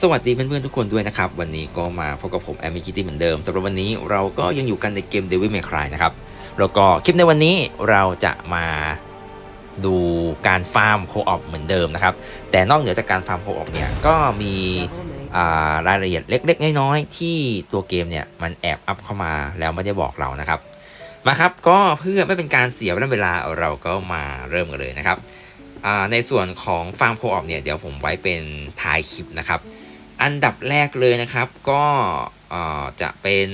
สวัสดีเพื่อนๆทุกคนด้วยนะครับ วันนี้ก็มาพบกับผมแอมมี่คิตตี้เหมือนเดิมสำหรับวันนี้เราก็ยังอยู่กันในเกม Devil May Cry นะครับแล้วก็คลิปในวันนี้เราจะมาดูการฟาร์มโคออปเหมือนเดิมนะครับ แต่นอกเหนือจากการฟาร์มโคออปเนี่ยก็มีรายละเอียดเล็ก ๆ น้อยๆที่ตัวเกมเนี่ยมันแอบอัพเข้ามาแล้วไม่ได้บอกเรานะครับ มาครับก็เพื่อไม่เป็นการเสียเวลาเราก็มาเริ่มกันเลยนะครับในส่วนของฟาร์มโคออปเนี่ยเดี๋ยวผมไว้เป็นท้ายคลิปนะครับ อันดับแรกเลยนะครับ ก็จะเป็น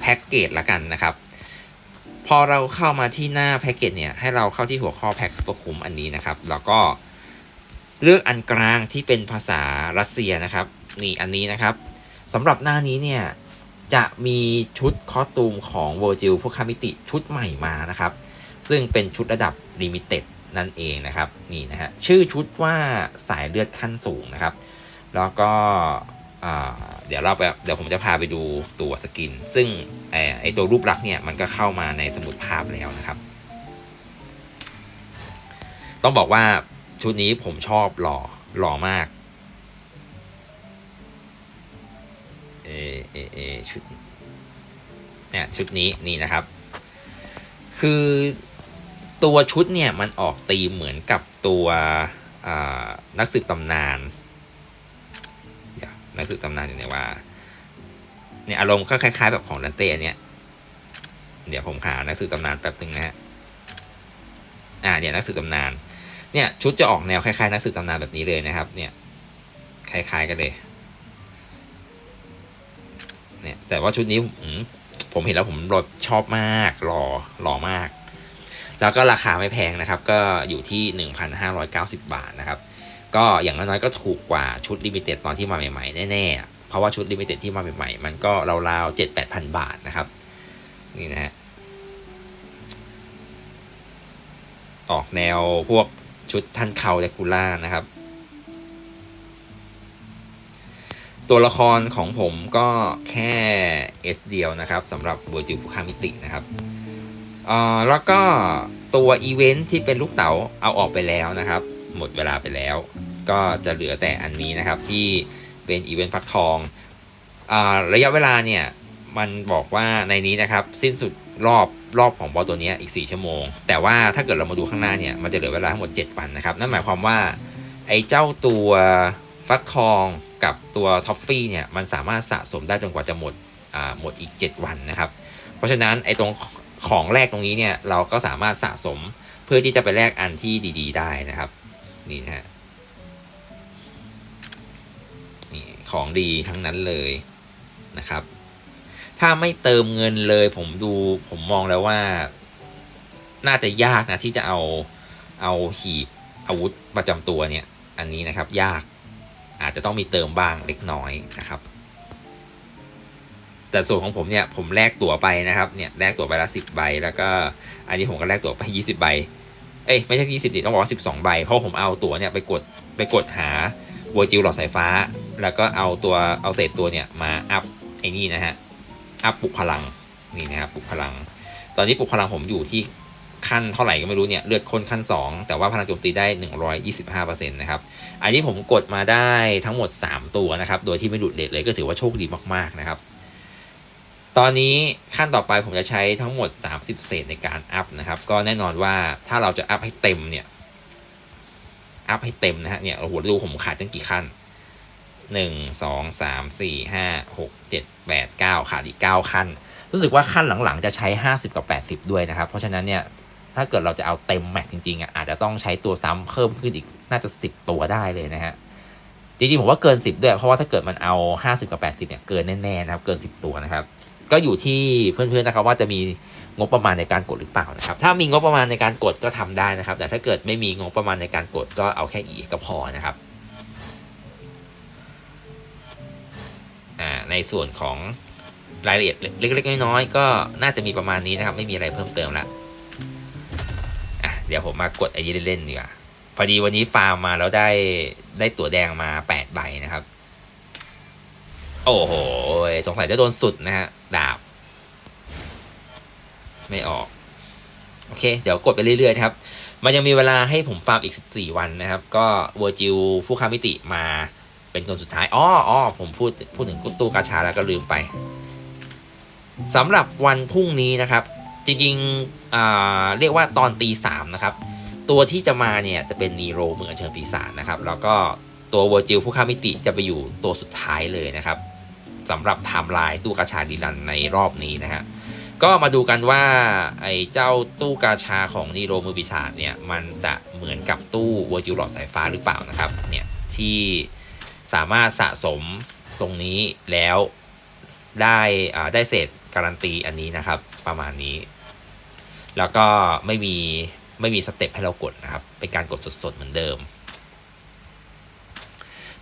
แพ็กเกจละกันนะครับ พอเราเข้ามาที่หน้าแพ็กเกจเนี่ยให้เราเข้าที่หัวข้อแพ็กซุปเปอร์คุมอันนี้นะครับ แล้วก็เลือกอันกลางที่เป็นภาษารัสเซียนะครับนี่อันนี้นะครับสำหรับหน้านี้เนี่ยจะมีชุดคอสตูมของเวอร์จิลพวกคามิติชุดใหม่มานะครับ ซึ่งเป็นชุดระดับลิมิเต็ดนั่นเองนะครับนี่นะฮะชื่อชุดว่าสายเลือดขั้นสูงนะครับ แล้วก็เดี๋ยวเราไปเดี๋ยวผมจะพาไปดูตัวสกิน ซึ่งไอไอตัวรูปลักษณ์เนี่ยมันก็เข้ามาในสมุดภาพแล้วนะครับ ต้องบอกว่าชุดนี้ผมชอบหล่อหล่อมากเอเอเอชุดเนี่ยชุดนี้นี่นะครับ คือตัวชุดเนี่ยมันออกตีเหมือนกับตัวนักสืบตำนาน เดี๋ยวนักสืบตำนานอยู่ไหนว่าเนี่ยอารมณ์ก็คล้าย ๆ แบบของดันเต้เนี่ยเดี๋ยวผมหาหนักสืบตำนานแป๊บหนึ่งนะฮะอ่าเนี่ยนักสืบตำนานเนี่ยชุดจะออกแนวคล้ายๆหนักสืบตำนานแบบนี้เลยนะครับ เนี่ยคล้ายๆกันเลยเนี่ยแต่ว่าชุดนี้ผมเห็นแล้วผมรสชอบมากหล่อหล่อมาก แล้วก็ราคาไม่แพงนะครับ ก็อยู่ที่ 1,590 บาทนะครับ ก็อย่างน้อยๆก็ถูกกว่าชุดลิมิเต็ดตอนที่มาใหม่ๆแน่ๆ เพราะว่าชุดลิมิเต็ดที่มาใหม่ๆ มันก็ราวๆเจ็ดแปดพันบาทนะครับ นี่นะฮะออกแนวพวกชุดท่านเขาแดกูล่านะครับ ตัวละครของผมก็แค่ S เดียวนะครับสำหรับบัวจิวผู้คามิตินะครับเอ่อแล้วก็ตัวอีเวนท์ที่เป็นลูกเต๋าเอาออกไปแล้วนะครับ หมดเวลาไปแล้ว ก็จะเหลือแต่อันนี้นะครับที่เป็นอีเวนต์ฟักทองอาระยะเวลาเนี่ยมันบอกว่าในนี้นะครับสิ้นสุดรอบรอบของบอสตัวนี้อีก 4 ชั่วโมง แต่ว่าถ้าเกิดเรามาดูข้างหน้าเนี่ยมันจะเหลือเวลาทั้งหมด 7 วันนะครับ นั่นหมายความว่าไอ้เจ้าตัวฟักทองกับตัวท็อฟฟี่เนี่ยมันสามารถสะสมได้จนกว่าจะหมดอ่าหมดอีก 7 วันนะครับ เพราะฉะนั้นไอ้ตรงของแรกตรงนี้เนี่ยเราก็สามารถสะสมเพื่อที่จะไปแลกอันที่ดี ๆ ได้นะครับนี่นะฮะ นี่ของดีทั้งนั้นเลยนะครับ ถ้าไม่เติมเงินเลย ผมดูผมมองแล้วว่า น่าจะยากนะที่จะเอาเอาหีบอาวุธประจำตัวเนี่ย อันนี้นะครับยากอาจจะต้องมีเติมบ้างเล็กน้อยนะครับ แต่ส่วนของผมเนี่ยผมแลกตั๋วไปนะครับเนี่ยแลกตั๋วไปละสิบใบ แล้วก็อันนี้ผมก็แลกตั๋วไปยี่สิบใบเอ้ยไม่ใช่ยี่สิบดิต้องบอกว่าสิบสองใบเพราะผมเอาตั๋วเนี่ยไปกดไปกดหา วัวจิวหลอดสายฟ้า แล้วก็เอาตัวเอาเศษตัวเนี่ยมาอัพไอ้นี่นะฮะ อัพปลุกพลังนี่นะครับปลุกพลัง ตอนนี้ปลุกพลังผมอยู่ที่ขั้นเท่าไหร่ก็ไม่รู้เนี่ยเลือดคนขั้น 2 แต่ว่าพลังโจมตีได้ 125%นะครับ อันนี้ผมกดมาได้ทั้งหมด 3 ตัวนะครับ โดยที่ไม่หลุดเลทเลยก็ถือว่าโชคดีมากๆนะครับ ตอนนี้ขั้นต่อไปผมจะใช้ทั้งหมด 30 เศษในการอัพนะครับ ก็แน่นอนว่าถ้าเราจะอัพให้เต็มเนี่ย อัพให้เต็มนะฮะเนี่ยโอ้โหดูผมขาดตั้งกี่ขั้นหนึ่งสองสามสี่ห้าหกเจ็ดแปดเก้าขาดอีกเก้าขั้น รู้สึกว่าขั้นหลังๆจะใช้ห้าสิบกับแปดสิบด้วยนะครับ เพราะฉะนั้นเนี่ยถ้าเกิดเราจะเอาเต็มแม็กจริงๆอะอาจจะต้องใช้ตัวซ้ำเพิ่มขึ้นอีกน่าจะสิบตัวได้เลยนะฮะจริงๆผมว่าเกินสิบด้วยเพราะว่าถ้าเกิดมันเอาห้าสิบกับแปดสิบเนี่ยเกินแน่ๆนะครับ เกินสิบตัวนะครับ ก็อยู่ที่เพื่อนๆนะครับว่าจะมีงบประมาณในการกดหรือเปล่านะครับ ถ้ามีงบประมาณในการกดก็ทำได้นะครับ แต่ถ้าเกิดไม่มีงบประมาณในการกดก็เอาแค่อีก็พอนะครับอ่าในส่วนของรายละเอียดเล็กๆน้อยๆก็น่าจะมีประมาณนี้นะครับ ไม่มีอะไรเพิ่มเติมละเดี๋ยวผมมากดไอ้นี้เล่นๆดีกว่าพอดีวันนี้ฟาร์มมาแล้วได้ได้ตั๋วแดงมาแปดใบนะครับ โอ้โห สงสัยจะโดนสุดนะฮะ ดาบ ไม่ออก โอเค เดี๋ยวกดไปเรื่อยๆครับ มันยังมีเวลาให้ผมฟาร์มอีก 14 วันนะครับ ก็เวอร์จิลผู้ค้ามิติมาเป็นตัวสุดท้ายอ้ออ้อผมพูดพูดถึงตู้กาชาแล้วก็ลืมไปสำหรับวันพรุ่งนี้นะครับ จริงๆเรียกว่าตอนตีสามนะครับ ตัวที่จะมาเนี่ยจะเป็นนีโรเมืองอัญเชิญปีศาจนะครับ แล้วก็ตัวเวอร์จิลผู้ข้ามมิติจะไปอยู่ตัวสุดท้ายเลยนะครับ สำหรับไทม์ไลน์ตู้กาชาดีลันในรอบนี้นะฮะก็มาดูกันว่าไอ้เจ้าตู้กาชาของนีโรมือปีศาจเนี่ยมันจะเหมือนกับตู้เวอร์จิลหลอดสายฟ้าหรือเปล่านะครับเนี่ยที่สามารถสะสมตรงนี้แล้วได้ได้เศษการันตีอันนี้นะครับประมาณนี้ แล้วก็ไม่มีไม่มีสเต็ปให้เรากดนะครับเป็นการกดสดๆเหมือนเดิม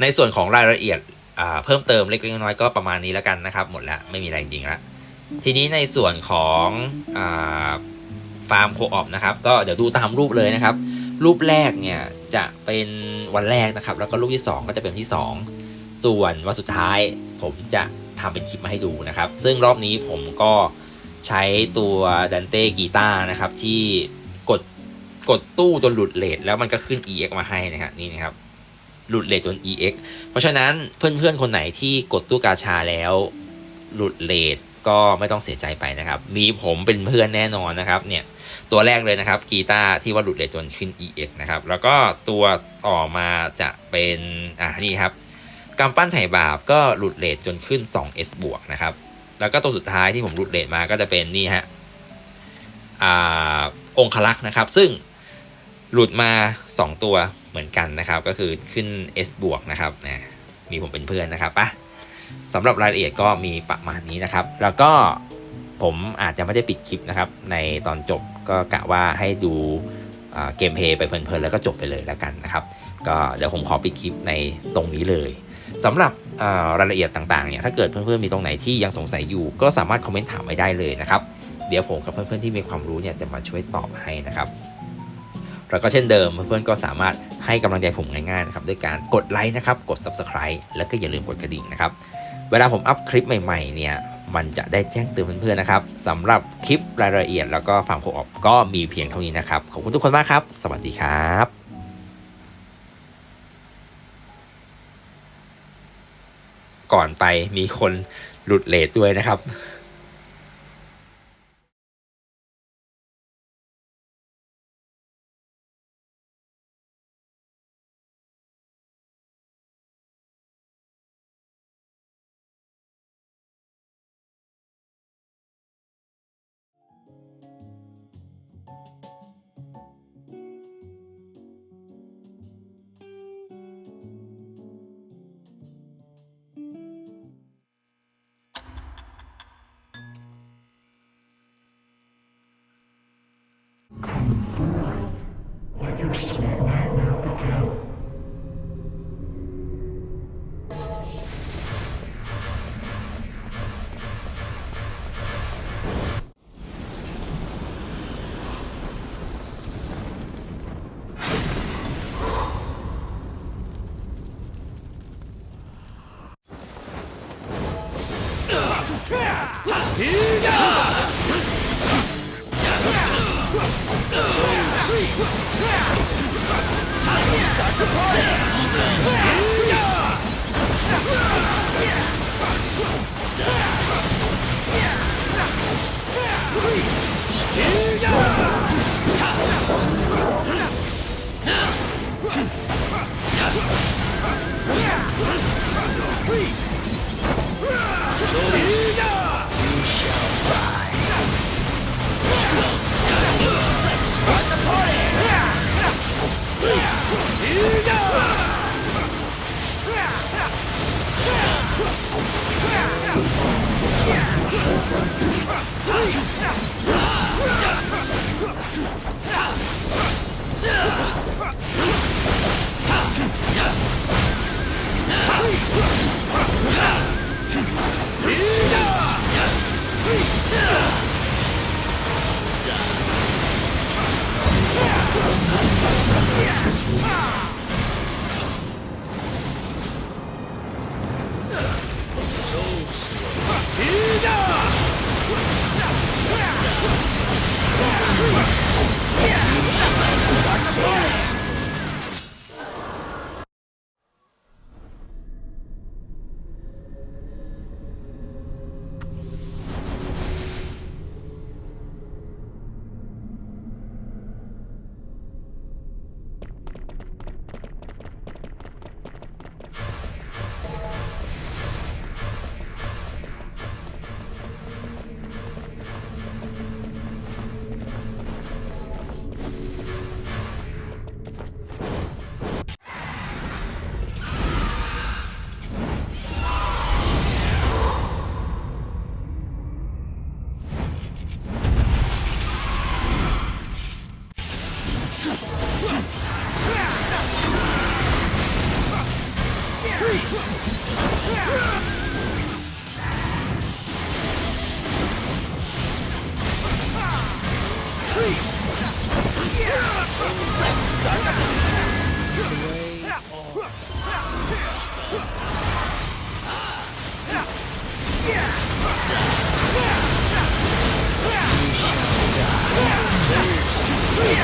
ในส่วนของรายละเอียด เพิ่มเติมเล็กๆน้อยๆก็ประมาณนี้แล้วกันนะครับ หมดแล้วไม่มีอะไรจริงๆแล้วทีนี้ในส่วนของอฟาร์มโคออปนะครับ ก็เดี๋ยวดูตามรูปเลยนะครับ รูปแรกเนี่ยจะเป็นวันแรกนะครับ แล้วก็รูปที่ 2 ก็จะเป็นที่ 2 ส่วนวันสุดท้ายผมจะทำเป็นคลิปมาให้ดูนะครับ ซึ่งรอบนี้ผมก็ใช้ตัวดันเต้กีตาร์นะครับ ที่กดกดตู้จนหลุดเลทแล้วมันก็ขึ้น EX มาให้นะครับนี่นะครับ หลุดเลทจน EX เพราะฉะนั้นเพื่อนๆ คนไหนที่กดตู้กาชาแล้วหลุดเลทก็ไม่ต้องเสียใจไปนะครับมีผมเป็นเพื่อนแน่นอนนะครับเนี่ยตัวแรกเลยนะครับกีตาร์ที่ว่าหลุดเลทจนขึ้น EX นะครับแล้วก็ตัวต่อมาจะเป็นอ่านี่ครับกำปั้นไถ่บาปก็หลุดเลทจนขึ้น 2S บวกนะครับแล้วก็ตัวสุดท้ายที่ผมหลุดเลทมาก็จะเป็นนี่ฮะอ่าองคลักษ์นะครับ ซึ่ง หลุดมา 2 ตัวเหมือนกันนะครับ ก็คือขึ้น S บวกนะครับนะมีผมเป็นเพื่อนนะครับปะสำหรับรายละเอียดก็มีประมาณนี้นะครับ แล้วก็ผมอาจจะไม่ได้ปิดคลิปนะครับ ในตอนจบก็กะว่าให้ดูเกมเพย์ไปเพลินๆแล้วก็จบไปเลยแล้วกันนะครับ ก็เดี๋ยวผมขอปิดคลิปในตรงนี้เลยสำหรับรายละเอียดต่างๆเนี่ยถ้าเกิดเพื่อนๆมีตรงไหนที่ยังสงสัยอยู่ ก็สามารถคอมเมนต์ถามไว้ได้เลยนะครับ เดี๋ยวผมกับเพื่อนๆที่มีความรู้เนี่ยจะมาช่วยตอบให้นะครับ แล้วก็เช่นเดิมเพื่อนๆก็สามารถให้กำลังใจผมง่ายๆนะครับด้วยการกดไลค์นะครับกด Subscribe แล้วก็อย่าลืมกดกระดิ่งนะครับเวลาผมอัพคลิปใหม่ๆเนี่ยมันจะได้แจ้งเตือนเพื่อนๆนะครับสำหรับคลิปรายละเอียด แล้วก็ฟังโคออปก็มีเพียงเท่านี้นะครับ ขอบคุณทุกคนมากครับ สวัสดีครับก่อนไปมีคนหลุดเลทด้วยนะครับ Что?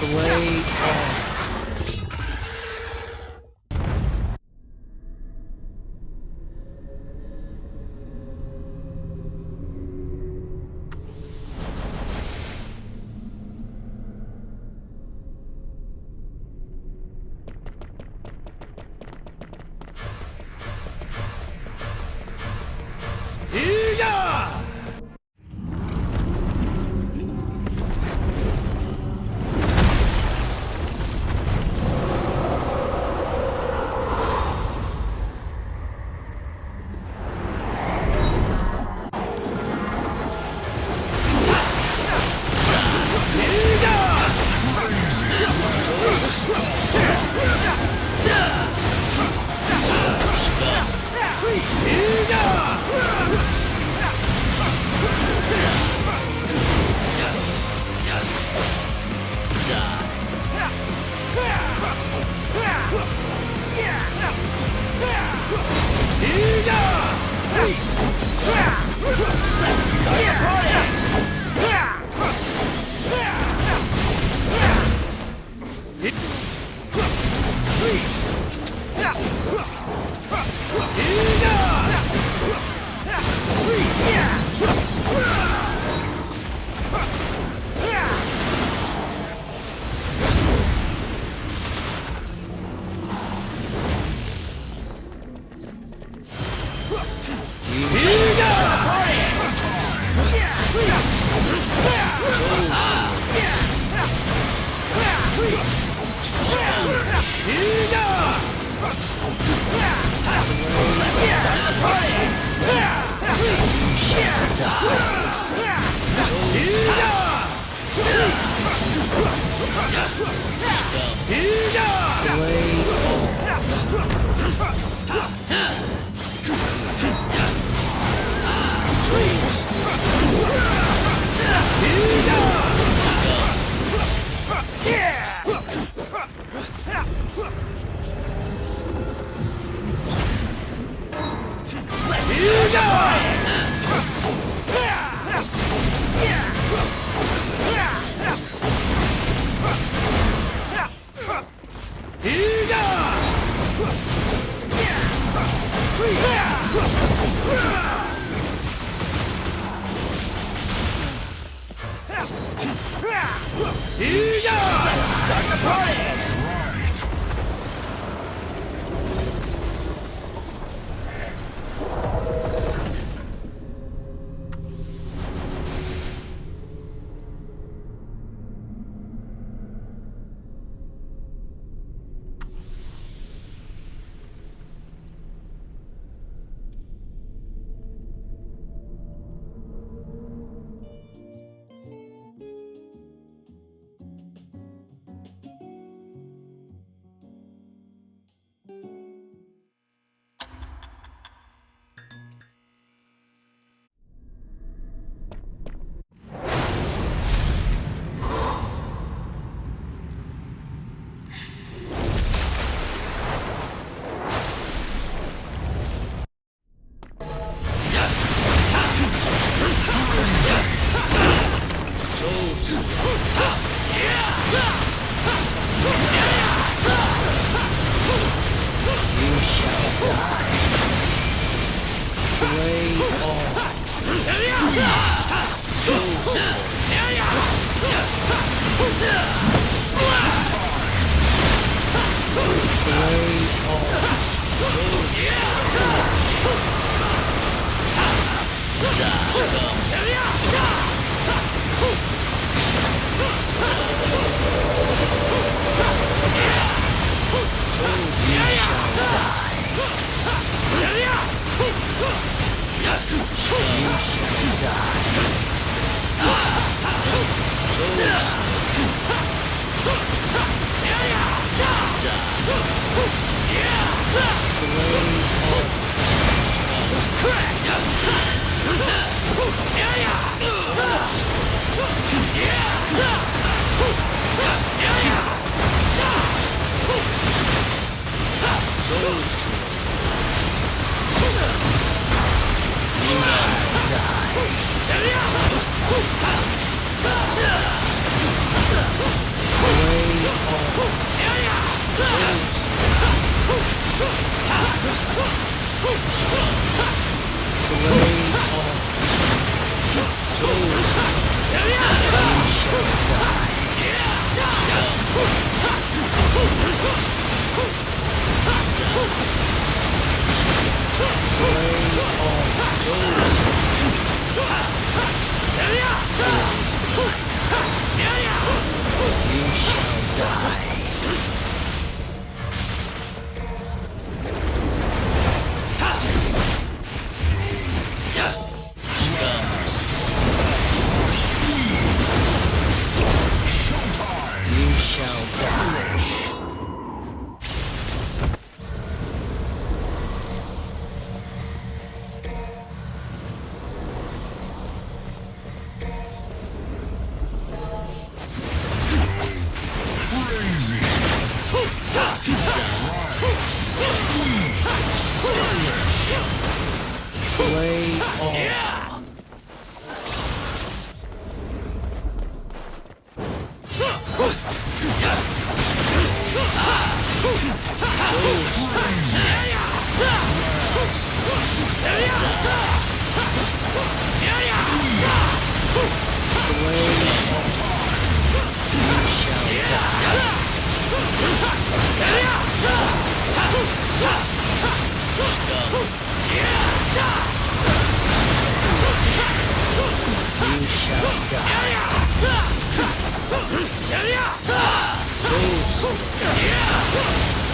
Blade Here ya! Yeah! いいじゃ die. Yeah. Zeus.